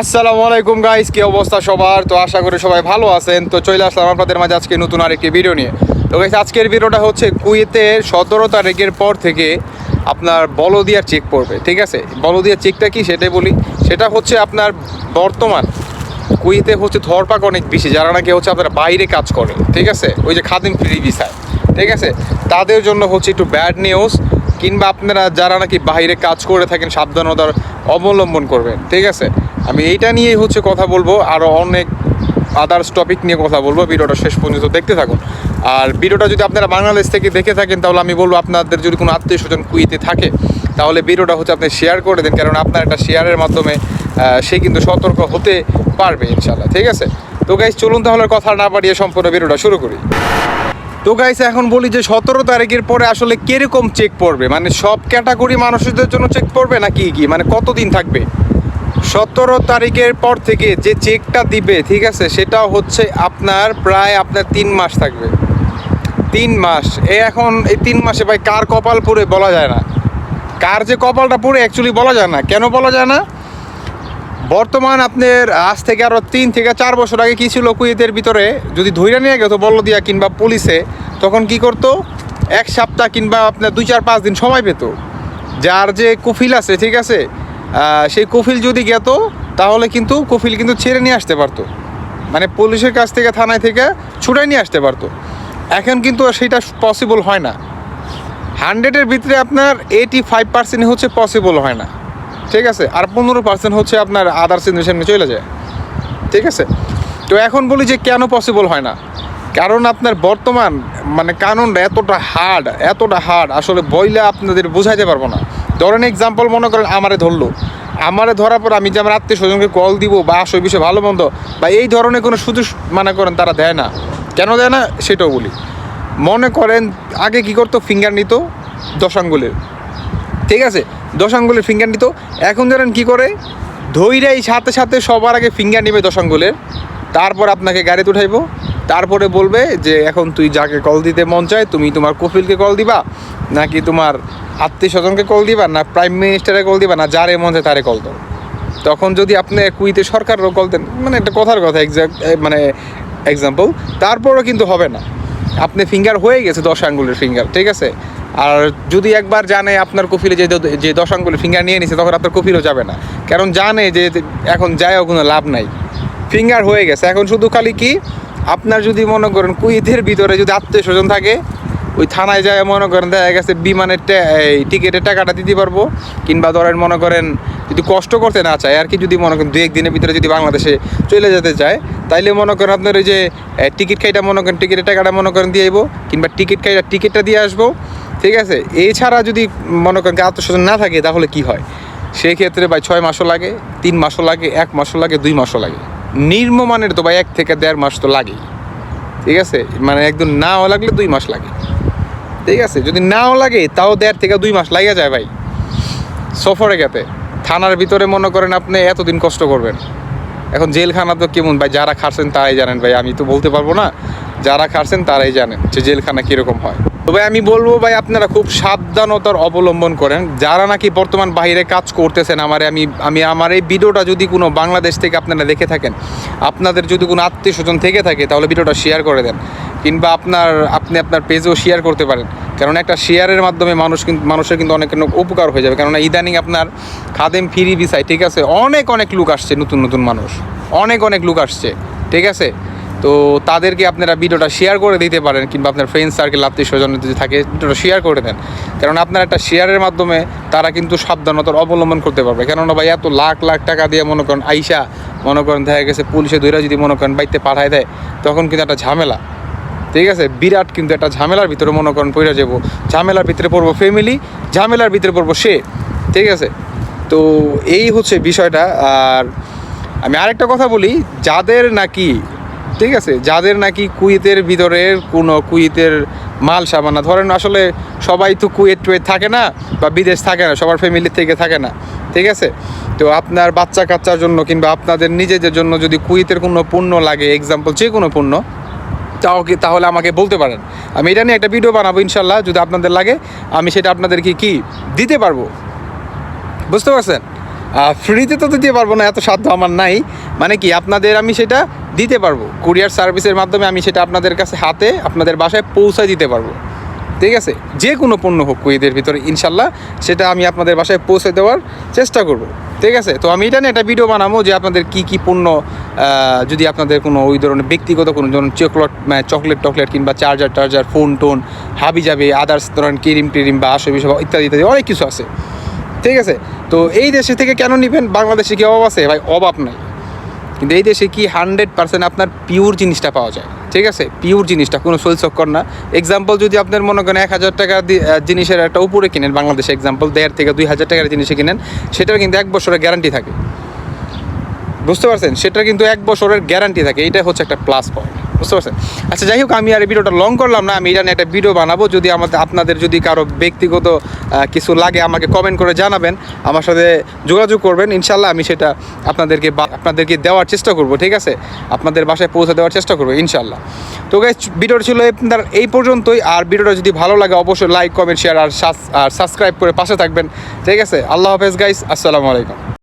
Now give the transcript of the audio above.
আসসালামু আলাইকুম গাইস কি অবস্থা সবার? তো আশা করি সবাই ভালো আছেন। তো চলে আসলাম আপনাদের মাঝে আজকে নতুন আরেকটি ভিডিও নিয়ে। তো গাইস আজকের ভিডিওটা হচ্ছে কুয়েতের সতেরো তারিখের পর থেকে আপনার বলদিয়ার চেক পড়বে, ঠিক আছে? বলদিয়ার চেকটা কি সেটাই বলি। সেটা হচ্ছে আপনার বর্তমান কুয়েতে হচ্ছে ধরপাক অনেক বেশি, যারা নাকি হচ্ছে আপনারা বাইরে কাজ করে, ঠিক আছে? ওই যে খাদিম ফ্রি ভিসায়, ঠিক আছে? তাদের জন্য হচ্ছে একটু ব্যাড নিউজ কিংবা আপনারা যারা নাকি বাইরে কাজ করে থাকেন, সাবধানতার অবলম্বন করবেন, ঠিক আছে? আমি এইটা নিয়েই হচ্ছে কথা বলব আরও অনেক আদার্স টপিক নিয়ে কথা বলব, ভিডিওটা শেষ পর্যন্ত দেখতে থাকুন। আর ভিডিওটা যদি আপনারা বাংলাদেশ থেকে দেখে থাকেন, তাহলে আমি বলব আপনাদের যদি কোনো আত্মীয় স্বজন কুইতে থাকে, তাহলে ভিডিওটা হচ্ছে আপনি শেয়ার করে দেন কারণ আপনার একটা শেয়ারের মাধ্যমে সে কিন্তু সতর্ক হতে পারবে ইনশাল্লাহ ঠিক আছে? তো গাইজ চলুন তাহলে কথা না বাড়িয়ে সম্পূর্ণ ভিডিওটা শুরু করি। তো গাইস এখন বলি যে সতেরো তারিখের পরে আসলে কীরকম চেক পড়বে? মানে সব ক্যাটাগরি মানুষদের জন্য চেক পড়বে নাকি কি? মানে কতদিন থাকবে? সতেরো তারিখের পর থেকে যে চেকটা দিবে, ঠিক আছে সেটা হচ্ছে আপনার প্রায় আপনার তিন মাস থাকবে। তিন মাস। এ এখন এই তিন মাসে ভাই কার কপাল পুরে বলা যায় না। কার যে কপালটা পুরে অ্যাকচুয়ালি বলা যায় না। কেন বলা যায় না? বর্তমান আপনার আজ থেকে আরও তিন থেকে চার বছর আগে কী ছিল কুয়েতের ভিতরে? যদি ধৈর্য নিয়ে গেতো বলল দিয়া কিংবা পুলিশে, তখন কি করতো? এক সপ্তাহ কিংবা আপনার দুই চার পাঁচ দিন সময় পেত। যার যে কুফিল আছে, ঠিক আছে সেই কুফিল যদি গেত, তাহলে কিন্তু কুফিল কিন্তু ছেড়ে নিয়ে আসতে পারতো। মানে পুলিশের কাছ থেকে, থানায় থেকে ছুটাই নিয়ে আসতে পারতো। এখন কিন্তু সেটা পসিবল হয় না। হান্ড্রেডের ভিতরে আপনার এইটি ফাইভ পার্সেন্ট হচ্ছে পসিবল হয় না। ঠিক আছে? আর পনেরো পার্সেন্ট হচ্ছে আপনার আদার সিচুয়েশনে চলে যায়। ঠিক আছে? তো এখন বলি যে কেন পসিবল হয় না? কারণ আপনার বর্তমান মানে কানুনটা এতটা হার্ড এতটা হার্ড আসলে বইলে আপনাদের বোঝাইতে পারব না। ধরেন এক্সাম্পল মনে করেন আমারে ধরলো। আমারে ধরার পর আমি যে আমার আত্মীয় স্বজনকে কল দিব বা আসো, বিষয়ে ভালো মন্দ, বা এই ধরনের কোনো সুযোগ মনে করেন তারা দেয় না। কেন দেয় না? সেটাও বলি। মনে করেন আগে কি করতো? ফিঙ্গার নিত দশ আঙ্গুলের ঠিক আছে? দশ আঙ্গুলের ফিঙ্গার নিত। এখন ধরেন কি করে? ধৈরাই সাথে সাথে সবার আগে ফিঙ্গার নিবে দশ আঙ্গুলের তারপর আপনাকে গাড়িতে উঠাইবো। তারপরে বলবে যে, এখন তুই যাকে কল দিতে মন চায়, তুমি তোমার কপিলকে কল দিবা, নাকি তোমার আত্মীয় স্বজনকে কল দিবা, না প্রাইম মিনিস্টারে কল দিবা, না যারে মন চায় তারে কল দাও? তখন যদি আপনি কুইতে সরকারও কল দেন মানে একটা কথার কথা এক্সাক্ট মানে এক্সাম্পল তারপরও কিন্তু হবে না। আপনি ফিঙ্গার হয়ে গেছে দশ আঙ্গুলের ফিঙ্গার ঠিক আছে? আর যদি একবার জানে আপনার কফিলে যে যে দশ আঙ্গুলের ফিঙ্গার নিয়ে নিছে, তখন আপনার কফিলও যাবে না। কারণ জানে যে এখন যায়ও কোনো লাভ নাই। ফিঙ্গার হয়ে গেছে। এখন শুধু খালি কি? আপনার যদি মনে করেন কুইতের ভিতরে যদি আত্মীয় স্বজন থাকে, ওই থানায় যায় মনে করেন দেখা গেছে বিমানের টিকিটের টাকাটা দিতে পারব, কিংবা ধরেন মনে করেন যদি কষ্ট করতে না চায়, আর কি যদি মনে করেন দু একদিনের ভিতরে যদি বাংলাদেশে চলে যেতে চায়, তাইলে মনে করেন আপনার ওই যে টিকিট খাইটা মনে করেন টিকিটের টাকাটা মনে করেন দিয়ে আইবো, কিংবা টিকিট খাইটা, টিকিটটা দিয়ে আসব, ঠিক আছে? এছাড়া যদি মনে করেন আত্মস্বজন না থাকে, তাহলে কি হয়? সেই ক্ষেত্রে ভাই ছয় মাসও লাগে, তিন মাসও লাগে, এক মাসও লাগে, দুই মাসও লাগে। নির্মমানের তো ভাই এক থেকে দেড় মাস তো লাগেই। ঠিক আছে? মানে একদম নাও লাগলে দুই মাস লাগে। ঠিক আছে? যদি নাও লাগে, তাও দেড় থেকে দুই মাস লাগিয়ে যায় ভাই। সফরে গেতে। থানার ভিতরে মনে করেন আপনি এতদিন কষ্ট করবেন। এখন জেলখানা তো কেমন ভাই, যারা খাটছেন তারাই জানেন ভাই, আমি তো বলতে পারব না। যারা খাটছেন তারাই জানেন যে জেলখানা কীরকম হয়। তো ভাই আমি বলব ভাই, আপনারা খুব সাবধানতার অবলম্বন করেন। যারা নাকি বর্তমান বাইরে কাজ করতেছেন আমার, আমি আমি আমার এই ভিডিওটা যদি কোনো বাংলাদেশ থেকে আপনারা দেখে থাকেন, আপনাদের যদি কোনো আত্মীয় স্বজন থেকে থাকে, তাহলে ভিডিওটা শেয়ার করে দেন। কিংবা আপনার, আপনি আপনার পেজেও শেয়ার করতে পারেন। কারণ একটা শেয়ারের মাধ্যমে মানুষ কিন্তু মানুষের কিন্তু অনেক অনেক উপকার হয়ে যাবে। কেননা ইদানিং আপনার খাদেম ফিরি বিসাই ঠিক আছে? অনেক অনেক লোক আসছে, নতুন নতুন মানুষ। অনেক অনেক লোক আসছে, ঠিক আছে? তো তাদেরকে আপনারা ভিডিওটা শেয়ার করে দিতে পারেন কিংবা আপনার ফ্রেন্ড সার্কেল আত্মীয় স্বজন যদি থাকে, ভিডিওটা শেয়ার করে দেন। কারণ আপনার একটা শেয়ারের মাধ্যমে তারা কিন্তু সাবধানতার অবলম্বন করতে পারবে। কেননা ভাই, এত লাখ লাখ টাকা দিয়ে মনে করেন আইসা, মনে করেন দেখা গেছে পুলিশে দৈরা যদি মনে করেন বাইতে পাঠায় দেয়, তখন কিন্তু একটা ঝামেলা। ঠিক আছে? বিরাট কিন্তু একটা ঝামেলার ভিতরে মনে করেন পড়ে যাব ঝামেলার ভিতরে পড়ব ফ্যামিলি ঝামেলার ভিতরে পড়ব সে। ঠিক আছে? তো এই হচ্ছে বিষয়টা। আর আমি আরেকটা কথা বলি, যাদের নাকি ঠিক আছে, যাদের নাকি কুয়েতের ভিতরের কোনো কুয়েতের মাল সামানা ধরেন আসলে সবাই তো কুয়েত টুয়েত থাকে না বা বিদেশ থাকে না, সবার ফ্যামিলি থেকে থাকে না, ঠিক আছে? তো আপনার বাচ্চা কাচ্চার জন্য কিংবা আপনাদের নিজেদের জন্য যদি কুয়েতের কোনো পণ্য লাগে এক্সাম্পল যে কোনো পণ্য, তাও কি তাহলে আমাকে বলতে পারেন। আমি এটা নিয়ে একটা ভিডিও বানাবো ইনশাল্লাহ, যদি আপনাদের লাগে, আমি সেটা আপনাদেরকে কি দিতে পারব? বুঝতে পারছেন? ফ্রিতে তো দিতে পারব না, এত সাধ্য আমার নাই। মানে কি, আপনাদের আমি সেটা দিতে পারব। কুরিয়ার সার্ভিসের মাধ্যমে আমি সেটা আপনাদের কাছে হাতে, আপনাদের বাসায় পৌঁছায় দিতে পারব। ঠিক আছে? যে কোনো পণ্য হোক কুইদের ভিতরে, ইনশাল্লাহ সেটা আমি আপনাদের বাসায় পৌঁছে দেওয়ার চেষ্টা করব। ঠিক আছে? তো আমি এটা নিয়ে একটা ভিডিও বানাবো যে আপনাদের কি কি পণ্য যদি আপনাদের কোনো ওই ধরনের ব্যক্তিগত কোনো ধরুন চকলেট মানে চকলেট টকলেট কিংবা চার্জার টার্জার ফোন টোন, হাবি যাবে আদার্স ধরেন ক্রিম টিরিম বা আসবি সব, ইত্যাদি ইত্যাদি, অনেক কিছু আছে। ঠিক আছে? তো এই দেশে থেকে কেন নেবেন? বাংলাদেশে কি অভাব আছে? ভাই, অভাব নাই। কিন্তু এই দেশে কি হান্ড্রেড পার্সেন্ট আপনার পিওর জিনিসটা পাওয়া যায়? ঠিক আছে? পিওর জিনিসটা, কোনো সোল চক্কর না। এক্সাম্পল যদি আপনার মনে করেন এক হাজার টাকার জিনিসের একটা উপরে কিনেন, বাংলাদেশে এক্সাম্পল দেড় থেকে দুই হাজার টাকার জিনিসে কিনেন, সেটার কিন্তু এক বছরের গ্যারান্টি থাকে। বুঝতে পারছেন? সেটা কিন্তু এক বছরের গ্যারান্টি থাকে। এটা হচ্ছে একটা প্লাস পয়েন্ট বুঝতে পারছেন? আচ্ছা যাই হোক, আমি আর এই ভিডিওটা লং করলাম না। আমি এটা একটা ভিডিও বানাবো। যদি আমাদের, আপনাদের যদি কারও ব্যক্তিগত কিছু লাগে, আমাকে কমেন্ট করে জানাবেন। আমার সাথে যোগাযোগ করবেন। ইনশাল্লাহ আমি সেটা আপনাদেরকে আপনাদেরকে দেওয়ার চেষ্টা করব, ঠিক আছে? আপনাদের বাসায় পৌঁছে দেওয়ার চেষ্টা করব ইনশাল্লাহ তো গাইজ ভিডিওটা ছিল আপনার এই পর্যন্তই। আর ভিডিওটা যদি ভালো লাগে, অবশ্যই লাইক কমেন্ট শেয়ার আর সাবস্ক্রাইব করে পাশে থাকবেন, ঠিক আছে? আল্লাহ হাফেজ গাইস আসসালামু আলাইকুম।